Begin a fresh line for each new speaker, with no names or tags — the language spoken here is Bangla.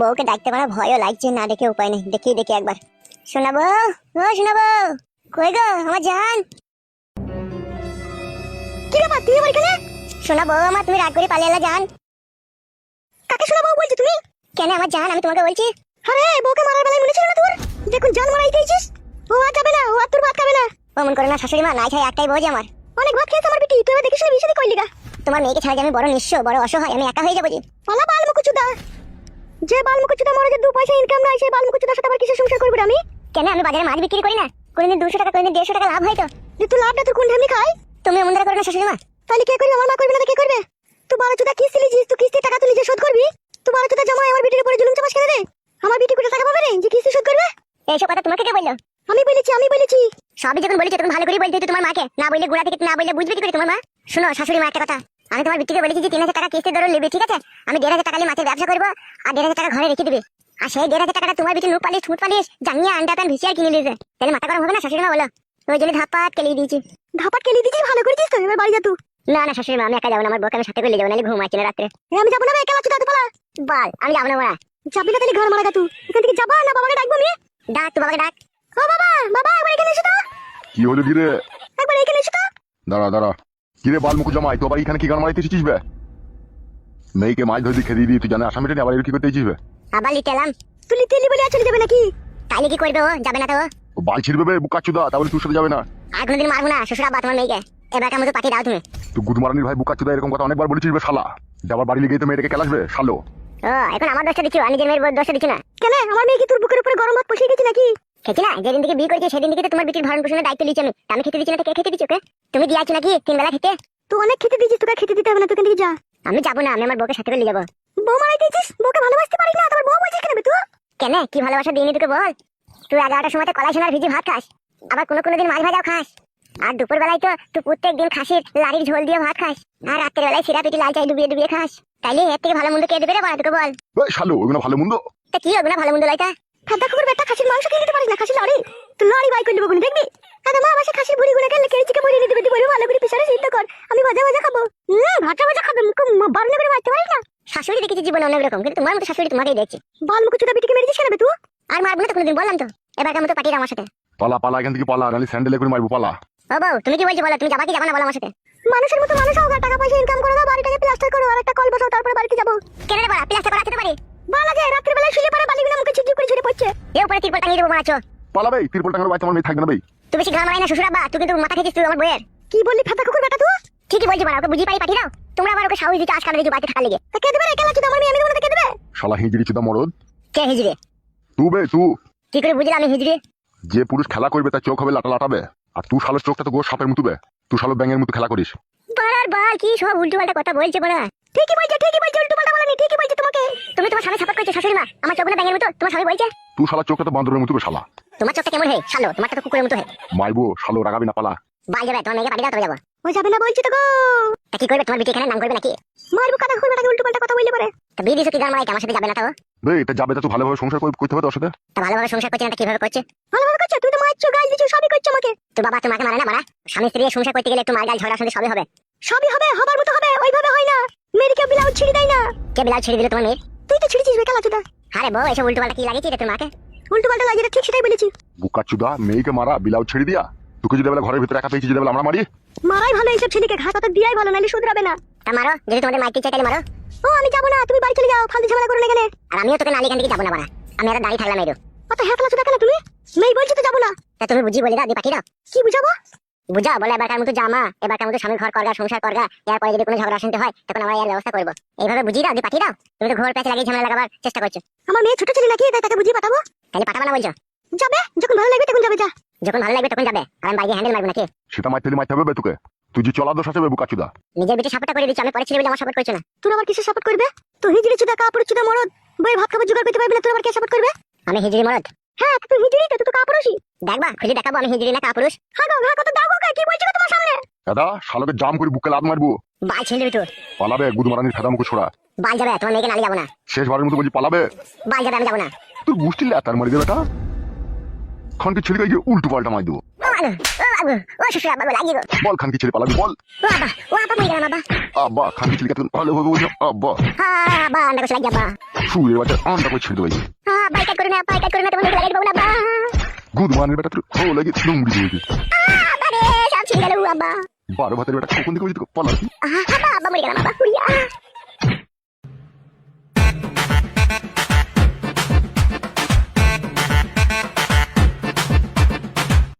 বউকে ডাকতে পারা, ভয়ও লাগছে, না দেখে উপায় নেই। দেখি দেখি একবার। শোনাবো? ও, শোনাবো? কই গো, আমার জান? কি ব্যাপার, তুই আমার এখানে? শোনাবো আমার তুমি রাগ করে পালিয়ে এলা জান। কাকে শোনাবো বলছি তুমি? কেন আমার জান, আমি তোমাকে বলছি। আরে, বউকে মারার বেলায় মনে ছিল না তোর? দেখুন, জান মারাই দিয়েছিস ও আর যাবে না, ও আর তোর ভাত খাবে না। অমন করে না, শাশুড়ি মা, নাই খাই একটাই যে আমার। অনেক ভাত খেয়েছে আমার বিটি, তুই এবার দেখিস না বিয়ে কইলি গা। তোমার মেয়েকে ছাড়া যে আমি বড় নিঃস্ব, বড় অসহায়, আমি একা হয়ে যাব যে। পালা বাল মুকুচুদা যে বাল মুকুচুদা মরে যে দু পয়সা ইনকাম নাই সেই বাল মুকুচুদার সাথে আবার কিসের সংসার করবি আমি কেন? আমি বাজারে মাছ বিক্রি করি না। কোনদিন দুশো টাকা কোনদিন দেড়শো টাকা লাভ হয় তো। তুই লাভটা তোর কোন ঢেমনি খাই তুমি এমন করো না শাশুড়ি মা তাহলে কে করবে? আমার মা করবে না তো কে করবে? তুই বারো চুদা কিস্তি লিছিস তুই কিস্তির টাকা তুই নিজে শোধ করবি? তুই বারো চুদা জমা আমার বিটির উপরে জুলুম চাপাস কেন রে? আমার বিটি কোটি টাকা পাবে রে? যে কিস্তি শোধ করবে? এইসব কথা তোমাকে কে বলল? আমি বলেছি আমি বলেছি। সবই যখন বলেছি তখন ভালো করে বলতে তোমার মাকে। না বললে গুড়া থেকে না বললে বুঝবে কি করে তোমার মা? শোনো শাশুড়ি মা একটা কথা। আমি তোমার বিটিকে বলেছি যে তিন হাজার টাকা কিস্তি ধরো নেবে ঠিক আছে? আমি দেড় হাজার টাকা নিয়ে মাছের ব্যবসা করব আর দেড় হাজার টাকা ঘরে রেখে দিবে। আর সেই দেড় হাজার টাকাটা তোমার বিটি নুক পালিশ ঠুট পালিশ জানিয়ে আন্ডা প্যান ভিসিয়ার কিনে দিয়েছে তাহলে মাথা গরম হবে না শাশুড়ি মা বলো? ওই জন্য ধাপাত কেলিয়ে দিয়েছি। ধাপাত কেলিয়ে দিয়েছি ভালো করেছিস তো এবার বাড়ি যা তুই। না না শাশুড়ি মা আমি একা যাব না আমার বউকে আমি সাথে করে নিয়ে যাব নাহলে ঘুমাচ্ছি না রাত্রে। আমি যাব না একা আছি দাদু পালা। বল আমি যাব না মারা যাবি না তাহলে ঘর মারা গা তুই। এখান থেকে যাবা না বাবাকে ডাকবো আমি? ডাক তুই বাবাকে ডাক। ও বাবা বাবা একবার এখানে এসো তো।
কি হলো কিরে
একবার এখানে এসো তো।
দাঁড়া দাঁড়া। কিরে বাল মুখ জমাই তো আবার এখানে কি গান মারাইতে এসেছিস বে? মেয়েকে মাছ দিয়ে তুই জানে আসামিটা নিয়ে আবার কি করতে এসেছিস বে?
আবার লিতে এলাম। তুই লিতে এলি বলে চলে যাবে নাকি? তাইলে কি করবে ও? যাবে না তো ও?
বাল ছিড়বে বে বুকা চুদা তাহলে তোর সাথে যাবে না।
আর কোনোদিন মারবো না শ্বশুর আব্বা তোমার মেয়েকে। এবার কেমন পাঠিয়ে দাও তুমি।
তুই গুদমারানির ভাই বুকা চুদা এরকম কথা অনেকবার বলেছিস বে শালা। যে আবার বাড়ি লেগে তো মেয়েটাকে খেলাসবে শালো।
ও এখন আমার দোষটা দিচ্ছ? আর নিজের মেয়ের দোষটা দিচ্ছ না। কেন আমার মেয়ে কি তোর বুকের উপরে গরম ভাত বসিয়ে গেছে না যেদিন থেকে বিয়ে করেছি সেদিন থেকে তো তোমার বিটির ভরণ পোষণের দায়িত্ব নিচ্ছি আমি। আমি খেতে দিচ্ছি না কে খেতে দিচ্ছ ওকে? তুমি দিয়ে আছো নাকি তিন বেলা খেতে? তুই অনেক খেতে দিয়েছিস তোকে খেতে দিতে হবে না যা। আমি যাব না আমি আমার বউকে সাথে করে নিয়ে যাব। বউ মারাই দিয়েছিস বউকে ভালোবাসতে পারিস না তোমার বউ বলছিস কেন তুই কেন? কি ভালোবাসা দিইনি তোকে বল? তুই এগারোটার সময় কলাই সোনার ভিজি ভাত খাস আবার কোনো কোনো দিন মাছ ভাজাও খাস। আর দুপুর বেলায় তো তুই প্রত্যেক দিন খাসির লাড়ির ঝোল দিয়ে ভাত খাস আর রাত্রের বেলায় সিরা পিটি লাল চাই ডুবিয়ে ডুবিয়ে খাস। তাইলে এর থেকে ভালো মন্দ কে দেবে রে বল? তোকে বল
শালো ওগুলো ভালো মন্দ
তা কি হবে না ভালো মন্দ লাইটা খাদ্য খবর বেটা খাসির মাংস খেয়ে নিতে পারিস না খাসির লড়ি। তুই লড়ি বাই করে দেবো দেখবি? দাদা মা বাসা খাসির ভুড়ি গুলো গেলে কেড়ে চিকে নিতে দেবে ভালো করে পিছনে সিদ্ধ কর। আমি ভাজা ভাজা খাব। হুম ভাজা ভাজা খাবে মুখ বারণ করে মারতে পারিস না? শাশুড়ি দেখেছি জীবন অনেক রকম কিন্তু তোমার মতো শাশুড়ি তোমাকেই দেখছি। বল মুখ চুটা বিটিকে মেরেছিস কেন বে তুই? আর মারবো না তো কোনোদিন বললাম তো। এবার কেমন তো পাঠিয়ে আমার সাথে।
পালা পালা এখান থেকে পালা নাহলে স্যান্ডেলে করে মারবো পালা।
ও বউ তুমি কি বলছো বলো তুমি যাবা কি যাবা না বলো আমার সাথে। মানুষের মতো মানুষ হোক আর টাকা পয়সা ইনকাম করো বাড়িটাকে প্লাস্টার করো আর একটা কল বসাও তারপরে বাড়িতে যাব। কেন রে বড়া প্লাস্টার করা খেতে পারি। বালা যায় রাত্রি পড়ে বালিগুলো মুখে ছিটকি করে ঝরে পড়ছে। এ উপরে তিরপল টাঙিয়ে দেবো মারাচ্ছো
পালা বে তিরপল মেয়ে থাকবে না বে।
তুই বেশি মারাই না তুই কিন্তু মাথা খেয়েছিস তুই আমার বইয়ের কি বললি ফাতা কুকুর বেটা তুই? ঠিকই বলছি মারা ওকে বুঝি পারি পাঠিয়ে দাও। তোমরা আবার ওকে সাহস দিতে আজকাল দিতে বাড়িতে থাকা লেগে। তা কে দেবে রে? কেলা চুদা আমার মেয়ে আমি দেবো না তা কে দেবে?
শালা হিজড়ি চুদা মরদ।
কে হিজড়ে?
তু বে তু।
কি করে বুঝলাম আমি হিজড়ে?
যে পুরুষ খেলা করবে তার চোখ হবে লাটা লাটাবে আর তুই শালোর চোখটা তো গো সাপের মতো বে। তুই শালো ব্যাঙের মতো খেলা করিস।
বারার বার কি সব উল্টো পাল্টা কথা বলছে বড়া। ঠিকই বলছে ঠিকই বলছে উল্টো পাল্টা বলেনি ঠিকই বলছে তোমাকে। তুমি তোমার স্বামী সাপোর্ট করছ শাশুড়ি মা আমার চোখগুলো ব্যাঙের মতো। তোমার স্বামী বলছে?
তুই শালা চোখটা তো বান্দরের মতো শালা।
তোমার চোখটা কেমন হয় শালো তোমারটা তো কুকুরের মতো হয়
মারবো শালো রাগাবি না পালা।
বাল যাবে তোমার মেয়েকে বাড়ি দাও তবে যাব। ও যাবে না বলছি তো গো। তা কি করবে? তোমার বিটি এখানে নাম করবে নাকি? মারবো কথা করবে নাকি উল্টো পাল্টা কথা বললে পরে। তা বিয়ে দিছো কি গান মারাইতে আমার সাথে যাবে না তো?
বে এটা যাবে তা তুই ভালোভাবে সংসার করে- করতে হবে তোর সাথে?
তা ভালোভাবে সংসার করছে না কীভাবে করছে? ভালোভাবে করছে? তুই তো মারছো গাল দিছো সবই করছ আমাকে। তো বাবা তোমাকে মারে না মারা? স্বামী স্ত্রী সংসার করতে গেলে একটু মার গাল ঝগড়া শুনতে সবই হবে। সবই হবে হবার মতো হবে ওইভাবে মেয়ের কেউ বিলাউ ছিড়ে দেয় না। কে বিলাউ ছিড়ে দিল তোমার মেয়ের? তুই তো ছিড়েছিস বেকালা চুদা আরে বউ এসব উল্টো পাল্টা কি লাগিয়েছিস রে তোর মাকে? উল্টো পাল্টা লাগিয়ে ঠিক সেটাই বলেছি।
বুকা চুদা মেয়েকে মারা বিলাও ছেড়ে দিয়া? তোকে যদি বলে ঘরের ভিতরে একা পেয়েছি যদি বলে আমরা মারি?
মারাই ভালো এইসব ছেলেকে ঘাস পাতা দিয়াই ভালো নাইলে শুধরাবে না। তা মারো যদি তোমাদের মাইক চাই তাহলে মারো। ও আমি যাব না তুমি বাড়ি চলে যাও ফালতু ঝামেলা করো না এখানে। আর আমিও তোকে নালি এখান থেকে যাব না বাড়া। আমি আর দাঁড়িয়ে থাকলাম এরো অত হ্যাকলা চুদা কেন তুমি? মেয়ে বলছি তো যাব না। তা তুমি বুঝি বলে দাও দি পাঠিয়ে দাও। কি বুঝাবো? বুঝাও বলে এবারকার মতো জামা? এবারকার মতো স্বামীর ঘর করগা সংসার করগা? এরপরে যদি কোনো ঝগড়া শুনতে হয় তখন আমরা এর ব্যবস্থা করব। এইভাবে বুঝিয়ে দাও দি পাঠিয়ে দাও। তুমি তো ঘর প্যাচে লাগিয়ে ঝামেলা লাগাবার চেষ্টা করছ। আমার মেয়ে ছোট ছেলে নাকি? তাই তাকে বুঝিয়ে পাঠাবো? তাহলে পাঠাবো না বলছো? যাবে। যখন ভালো লাগবে তখন যাবে যা। যখন ভালো লাগবে তখন যাবে। আর আমি বাইরে হ্যান্ডেল মারবো নাকি?
সেটা মারতে মারতে হবে তোকে। তুই যে চলা দোষ আছে বে বুকা চুদা
নিজের বিটে সাপোর্ট করে দিচ্ছি আমি পরে ছেলে বলে আমার সাপোর্ট করছে না। তুই আমার কিসের সাপোর্ট করবে? তুই হিজড়ি চুদা কাপড় চুদা মরদ। বই ভাত খাবার জোগাড় করতে পারবি না তোর আবার কে সাপোর্ট করবে? আমি হিজড়ি মরদ। হ্যাঁ তুই হিজড়ি তো তুই তো কাপুরুষই। দেখবা খুঁজে দেখাবো আমি হিজড়ি না কাপুরুষ। হ্যাঁ গো হ্যাঁ কত দাও গো কি? বলছো তোমার সামনে?
দাদা শালোকে জাম করে বুকে লাত মারবো।
বাল ছেড়ে দিবি
পালাবে গুদমারানির ফেদা মুখে ছোড়া।
বাল যাবে তোমার মেয়েকে নালি যাব না।
শেষবারের মতো বলছি পালাবে।
বাল যাবে আমি যাব না।
তুই বুঝতে তার মারি দেবে এটা খানকে ছেলে গিয়ে উল্টো পাল্টা মার দেবো।
ও বাবু ও বাবু ও শ্বশুর আব্বা
বল খানকে ছেলে পালাবি বল।
আব্বা
খানকে ছেলে বলছো আব্বা।
হ্যাঁ আব্বা। আন্ডা
করে ছিঁড়ে দেবে
আহ, বাইকাট করে না বাইকাট করে না তোমার লাগাই দেবো না আব্বা
গুদ মানের বেটা তোর হো লাগে ডুমড়ি দেবে
আব্বা রে সব ছিঁড়ে গেল আব্বা।
বারো ভাতের বেটা কখন থেকে
আব্বা আব্বা মরে গেলাম আব্বা উড়িয়া।